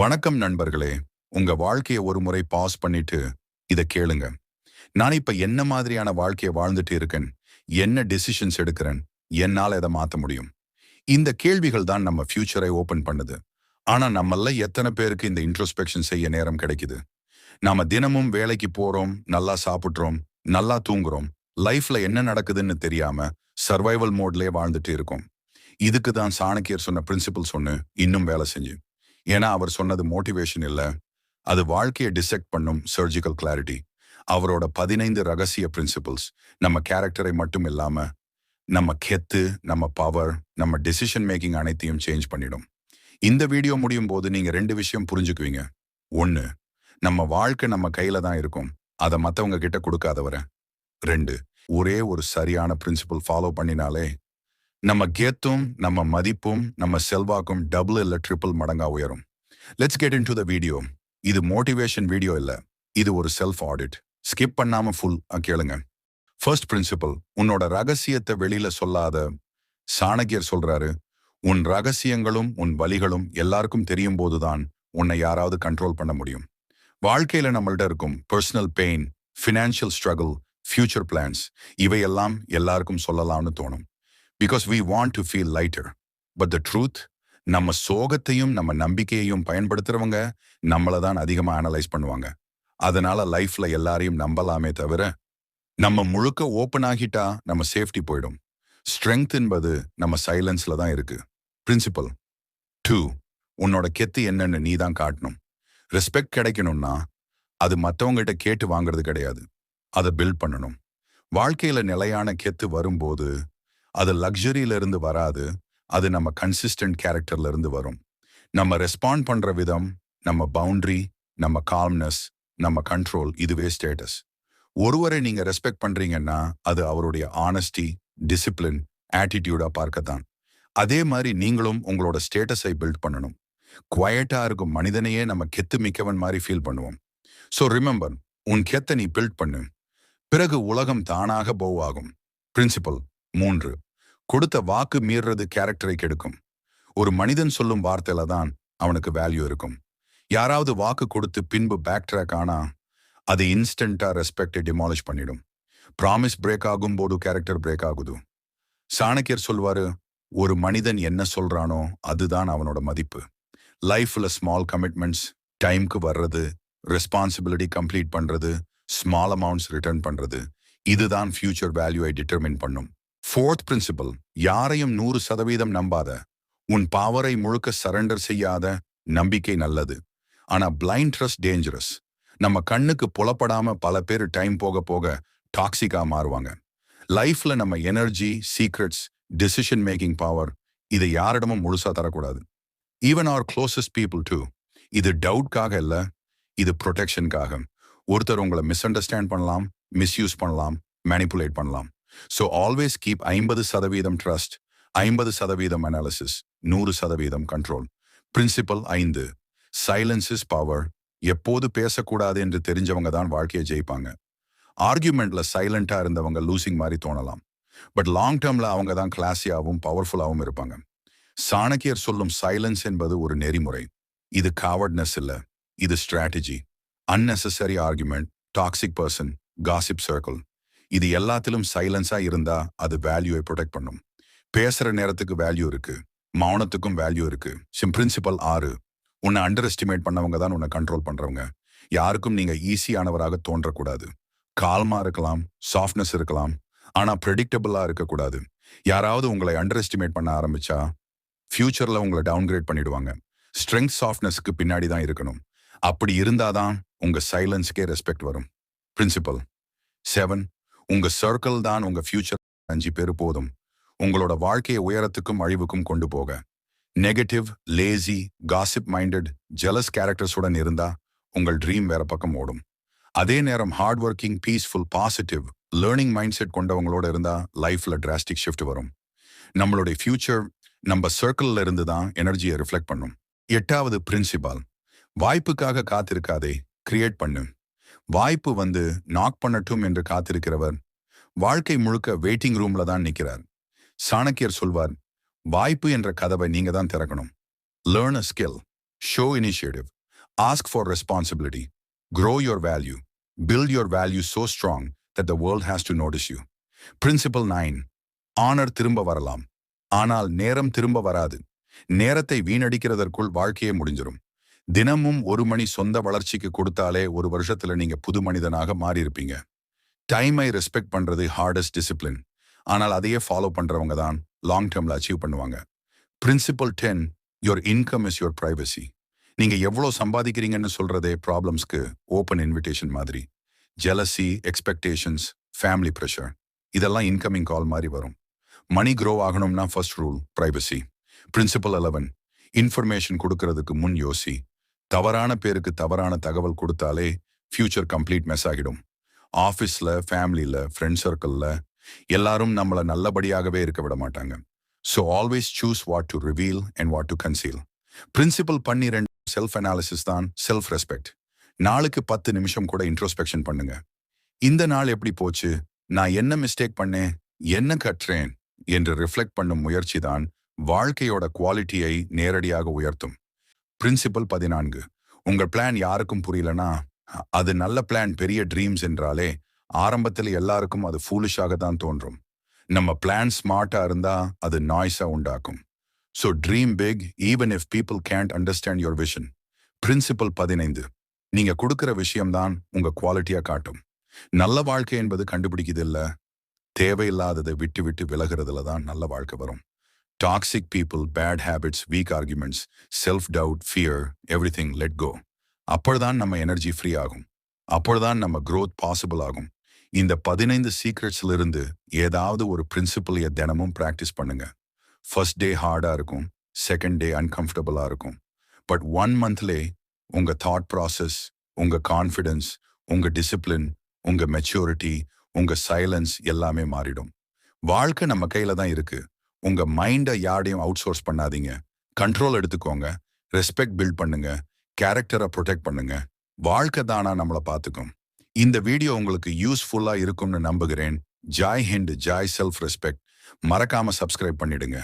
வணக்கம் நண்பர்களே. உங்க வாழ்க்கையை ஒரு முறை பாஸ் பண்ணிட்டு இத கேளுங்க. நான் இப்ப என்ன மாதிரியான வாழ்க்கையை வாழ்ந்துட்டு இருக்கேன்? என்ன டெசிஷன்ஸ் எடுக்கிறேன்? என்னால இதை மாத்த முடியும்? இந்த கேள்விகள் தான் நம்ம ஃபியூச்சரை ஓபன் பண்ணுது. ஆனா நம்மள எத்தனை பேருக்கு இந்த இன்ட்ரோஸ்பெக்ஷன் செய்ய நேரம் கிடைக்குது? நாம தினமும் வேலைக்கு போறோம் நல்லா சாப்பிட்றோம் நல்லா தூங்குறோம். லைஃப்ல என்ன நடக்குதுன்னு தெரியாம சர்வைவல் மோட்லயே வாழ்ந்துட்டு இருக்கோம். இதுக்கு தான் சாணக்கியர் சொன்ன பிரின்சிபல் சொன்னு இன்னும் வேலை செஞ்சு. ஏன்னா அவர் சொன்னது மோட்டிவேஷன் இல்ல. அது வாழ்க்கையை டிசெக்ட் பண்ணும் சர்ஜிக்கல் கிளாரிட்டி அவரோட பதினைந்து ரகசிய பிரின்சிபிள்ஸ் நம்ம கேரக்டரை மட்டும் இல்லாம நம்ம கெத்து நம்ம பவர் நம்ம டெசிஷன் மேக்கிங் அனைத்தையும் சேஞ்ச் பண்ணிடும். இந்த வீடியோ முடியும் போது நீங்க ரெண்டு விஷயம் புரிஞ்சுக்குவீங்க. ஒன்னு நம்ம வாழ்க்கை நம்ம கையில தான் இருக்கும். அதை மத்தவங்க கிட்ட கொடுக்காதவரை. ரெண்டு ஒரே ஒரு சரியான பிரின்சிபல் ஃபாலோ பண்ணினாலே நம்ம கெத்தும் நம்ம மதிப்பும் நம்ம செல்வாக்கும் டபுள் இல்ல ட்ரிபிள் மடங்கா உயரும். Let's get into the video இது மோட்டிவேஷன் வீடியோ இல்ல. இது ஒரு செல்ஃப் ஆடிட் ஸ்கிப் பண்ணாம ஃபுல் கேளுங்க. ஃபர்ஸ்ட் பிரின்சிபல் உன்னோட ரகசியத்தை வெளியில சொல்லாத சாணக்கியர் சொல்றாரு உன் ரகசியங்களும் உன் வழிகளும் எல்லாருக்கும் தெரியும் போதுதான் உன்னை யாராவது கண்ட்ரோல் பண்ண முடியும். வாழ்க்கையில நம்மள்ட்ட இருக்கும் personal pain financial struggle future plans இவையெல்லாம் எல்லாருக்கும் சொல்லலாம்னு தோணும். Because we want to feel lighter but the truth நம்ம சோகத்தையும் நம்ம நம்பிக்கையையும் பயன்படுத்துறவங்க நம்மளை தான் அதிகமாக அனலைஸ் பண்ணுவாங்க. அதனால லைஃப்ல எல்லாரையும் நம்பலாமே தவிர நம்ம முழுக்க ஓப்பன் ஆகிட்டா நம்ம சேஃப்டி போயிடும். ஸ்ட்ரென்த் என்பது நம்ம சைலன்ஸ்ல தான் இருக்கு. பிரின்சிபல் டூ உன்னோட கெத்து என்னன்னு நீ தான் காட்டணும். ரெஸ்பெக்ட் கிடைக்கணும்னா அது மற்றவங்ககிட்ட கேட்டு வாங்குறது கிடையாது. அதை பில்ட் பண்ணணும். வாழ்க்கையில நிலையான கெத்து வரும்போது அது லக்ஸரியில இருந்து வராது. அது நம்ம கன்சிஸ்டன்ட் கேரக்டர்ல இருந்து வரும். நம்ம ரெஸ்பாண்ட் பண்ற விதம் நம்ம பவுண்ட்ரி நம்ம கால்ம்னஸ் நம்ம கண்ட்ரோல் இதுவே ஸ்டேட்டஸ் ஒருவரை நீங்க ரெஸ்பெக்ட் பண்றீங்கன்னா அது அவருடைய ஆனஸ்டி டிசிப்ளின் ஆட்டிடியூடா பார்க்கத்தான். அதே மாதிரி நீங்களும் உங்களோட ஸ்டேட்டஸை பில்ட் பண்ணணும். குவயட்டா இருக்கும் மனிதனையே நம்ம கெத்து மிக்கவன் மாதிரி ஃபீல் பண்ணுவோம். ஸோ ரிமெம்பர் உன் கெத்தை நீ பில்ட் பண்ணு. பிறகு உலகம் தானாக போவாகும் பிரின்சிபல் மூன்று. கொடுத்த வாக்கு மீறுறது கேரக்டரை கெடுக்கும். ஒரு மனிதன் சொல்லும் வார்த்தையில தான் அவனுக்கு வேல்யூ இருக்கும். யாராவது வாக்கு கொடுத்து பின்பு பேக் ட்ராக் ஆனா அது இன்ஸ்டன்டா ரெஸ்பெக்டை டிமாலிஷ் பண்ணிடும். ப்ராமிஸ் பிரேக் ஆகும் போது கேரக்டர் பிரேக் ஆகுது. சாணக்கியர் சொல்வாரு ஒரு மனிதன் என்ன சொல்றானோ அதுதான் அவனோட மதிப்பு. லைஃப்ல ஸ்மால் கமிட்மெண்ட்ஸ் டைம்க்கு வர்றது ரெஸ்பான்சிபிலிட்டி கம்ப்ளீட் பண்றது ஸ்மால் அமௌண்ட்ஸ் ரிட்டர்ன் பண்றது. இதுதான் ஃபியூச்சர் வேல்யூவை டிட்டர்மின் பண்ணும். ஃபோர்த் பிரின்சிபல் யாரையும் நூறு சதவீதம் நம்பாத உன் பாவரை முழுக்க சரண்டர் செய்யாத நம்பிக்கை நல்லது. ஆனா பிளைண்ட் ட்ரஸ்ட் டேஞ்சரஸ் நம்ம கண்ணுக்கு புலப்படாம பல பேர் டைம் போக போக டாக்ஸிக்கா மாறுவாங்க. லைஃப்ல நம்ம energy secrets decision making power இதை யாரிடமும் முழுசா தரக்கூடாது. Even our closest people to இது டவுட்காக இல்ல இது ப்ரொடெக்ஷனுக்காக ஒருத்தர் உங்களை மிஸ் அண்டர்ஸ்டாண்ட் பண்ணலாம் மிஸ்யூஸ் பண்ணலாம் மேனிப்புலேட் பண்ணலாம். ஸோ ஆல்வேஸ் கீப் ஐம்பது சதவீதம் ட்ரஸ்ட் ஐம்பது சதவீதம் அனாலிசிஸ் நூறு சதவீதம் கண்ட்ரோல் பிரின்சிபல் ஐந்து சைலன்ஸ் இஸ் பவர் எப்போது பேசக்கூடாது என்று தெரிஞ்சவங்க தான் வாழ்க்கையை ஜெயிப்பாங்க. ஆர்கியூமெண்ட்ல சைலண்டா இருந்தவங்க லூசிங் மாதிரி தோணலாம். பட் லாங் டேர்ம்ல அவங்க தான் கிளாஸியாகவும் பவர்ஃபுல்லாகவும் இருப்பாங்க. சாணக்கியர் சொல்லும் சைலன்ஸ் என்பது ஒரு நெறிமுறை. இது காவர்ட்னஸ் இல்ல இது strategy unnecessary argument toxic person gossip circle இது எல்லாத்திலும் சைலன்ஸா இருந்தா அது வேல்யூவை ப்ரொடெக்ட் பண்ணும். பேசுற நேரத்துக்கு வேல்யூ இருக்கு. மௌனத்துக்கும் வேல்யூ இருக்கு. சிம் பிரின்சிபல் ஆறு. உன்னை அண்டர் எஸ்டிமேட் பண்ணவங்க தான் உன்னை கண்ட்ரோல் பண்றவங்க. யாருக்கும் நீங்க ஈஸியானவராக தோன்றக்கூடாது. கால்மா இருக்கலாம். சாஃப்ட்னஸ் இருக்கலாம். ஆனா ப்ரெடிக்டபிளா இருக்கக்கூடாது. யாராவது உங்களை அண்டர் எஸ்டிமேட் பண்ண ஆரம்பிச்சா ஃபியூச்சர்ல உங்களை டவுன்கிரேட் பண்ணிடுவாங்க. ஸ்ட்ரெங்க் சாஃப்ட்னஸ்க்கு பின்னாடி தான் இருக்கணும். அப்படி இருந்தாதான் உங்க சைலன்ஸ்க்கே ரெஸ்பெக்ட் வரும். பிரின்சிபல் செவன் உங்க சர்க்கிள் தான் உங்க ஃபியூச்சர் அஞ்சு பேர் போதும். உங்களோட வாழ்க்கையை உயரத்துக்கும் அழிவுக்கும் கொண்டு போக. Negative lazy gossip minded jealous கேரக்டர்ஸுடன் இருந்தா உங்கள் ட்ரீம் வேற பக்கம் ஓடும். அதே நேரம் hard working peaceful positive learning mindset கொண்டவங்களோட இருந்தா லைஃப்ல டிராஸ்டிக் ஷிஃப்ட் வரும். நம்மளுடைய ஃபியூச்சர் நம்ம சர்க்கிள்ல இருந்து தான் எனர்ஜியை ரிஃப்ளெக்ட் பண்ணும். எட்டாவது பிரின்சிபால் வாய்ப்புக்காக காத்திருக்காதே கிரியேட் பண்ணு. வாய்ப்பு வந்து நாக் பண்ணட்டும் என்று காத்திருக்கிறவர். வாழ்க்கை முழுக்க வெயிட்டிங் ரூம்ல தான் நிற்கிறார் சாணக்கியர் சொல்வார் வாய்ப்பு என்ற கதவை நீங்க தான் திறக்கணும். Learn a skill show initiative ask for responsibility grow your value build your value so strong that the world has to notice you principle nine honour திரும்ப வரலாம். ஆனால் நேரம் திரும்ப வராது. நேரத்தை வீணடிக்கிறதற்குள் வாழ்க்கையே முடிஞ்சிரும். தினமும் ஒரு மணி சொந்த வளர்ச்சிக்கு கொடுத்தாலே ஒரு வருஷத்துல நீங்க புது மனிதனாக மாறியிருப்பீங்க. டைமை ரெஸ்பெக்ட் பண்றது ஹார்டஸ்ட் டிசிப்ளின் ஆனால் அதையே ஃபாலோ பண்றவங்க தான் லாங் டேர்ம்ல அச்சீவ் பண்ணுவாங்க. Principle ten your income is your privacy நீங்க எவ்வளோ சம்பாதிக்கிறீங்கன்னு சொல்றதே ப்ராப்ளம்ஸ்க்கு ஓப்பன் இன்விடேஷன் மாதிரி. ஜெலசி எக்ஸ்பெக்டேஷன்ஸ் ஃபேமிலி ப்ரெஷர் இதெல்லாம் இன்கமிங் கால் மாதிரி வரும். மணி க்ரோ ஆகணும்னா first rule privacy principle eleven information கொடுக்கறதுக்கு முன் யோசி. தவறான பேருக்கு தவறான தகவல் கொடுத்தாலே ஃபியூச்சர் கம்ப்ளீட் மெஸ் ஆகிடும். ஆஃபீஸில் ஃபேமிலியில் ஃப்ரெண்ட் சர்க்கிளில் எல்லாரும் நம்மளை நல்லபடியாகவே இருக்க விட மாட்டாங்க. So always choose what to reveal and what to conceal principle பன்னிரெண்டு செல்ஃப் அனாலிசிஸ் தான் செல்ஃப் ரெஸ்பெக்ட் நாளுக்கு பத்து நிமிஷம் கூட இன்ட்ரோஸ்பெக்ஷன் பண்ணுங்க. இந்த நாள் எப்படி போச்சு? நான் என்ன மிஸ்டேக் பண்ணேன்? என்ன கற்றேன்? என்று ரிஃப்ளெக்ட் பண்ணும் முயற்சி தான் வாழ்க்கையோட குவாலிட்டியை நேரடியாக உயர்த்தும். பிரின்சிபல் பதினான்கு. உங்கள் பிளான் யாருக்கும் புரியலனா அது நல்ல பிளான் பெரிய ட்ரீம்ஸ் என்றாலே ஆரம்பத்தில் எல்லாருக்கும் அது ஃபூலிஷாக தான் தோன்றும். நம்ம பிளான் ஸ்மார்ட்டா இருந்தா அது நாய்ஸா உண்டாக்கும். So dream big even if people can't understand your vision principle பதினைந்து. நீங்க கொடுக்குற விஷயம்தான் உங்க குவாலிட்டியா காட்டும். நல்ல வாழ்க்கை என்பது கண்டுபிடிக்குது இல்ல தேவையில்லாததை விட்டு விட்டு விலகிறதுல தான் நல்ல வாழ்க்கை வரும். Toxic people bad habits weak arguments self doubt fear everything let go அப்பொழுதுதான் நம்ம எனர்ஜி ஃப்ரீ ஆகும். அப்பொழுதுதான் நம்ம க்ரோத் பாசிபிள் ஆகும். இந்த பதினைந்து சீக்ரெட்ஸ்ல இருந்து ஏதாவது ஒரு பிரின்சிபல் தினமும் பிராக்டிஸ் பண்ணுங்க. ஃபர்ஸ்ட் டே ஹார்டாக இருக்கும். செகண்ட் டே அன்கம்ஃபர்டபுளாக இருக்கும். பட் ஒன் மந்த்லே உங்கள் தாட் ப்ராசஸ் உங்கள் கான்ஃபிடென்ஸ் உங்கள் டிசிப்ளின் உங்கள் மெச்சூரிட்டி உங்கள் சைலன்ஸ் எல்லாமே மாறிடும். வாழ்க்கை நம்ம கையில் தான் இருக்கு. உங்க மைண்டை யாரையும் அவுட் சோர்ஸ் பண்ணாதீங்க. கண்ட்ரோல் எடுத்துக்கோங்க. ரெஸ்பெக்ட் பில்ட் பண்ணுங்க. கேரக்டரை ப்ரொடெக்ட் பண்ணுங்க. வாழ்க்கை தானா நம்மளை பார்த்துக்கும் இந்த வீடியோ உங்களுக்கு யூஸ்ஃபுல்லா இருக்கும்னு நம்புகிறேன். Joy hint Joy self respect மறக்காம சப்ஸ்கிரைப் பண்ணிடுங்க.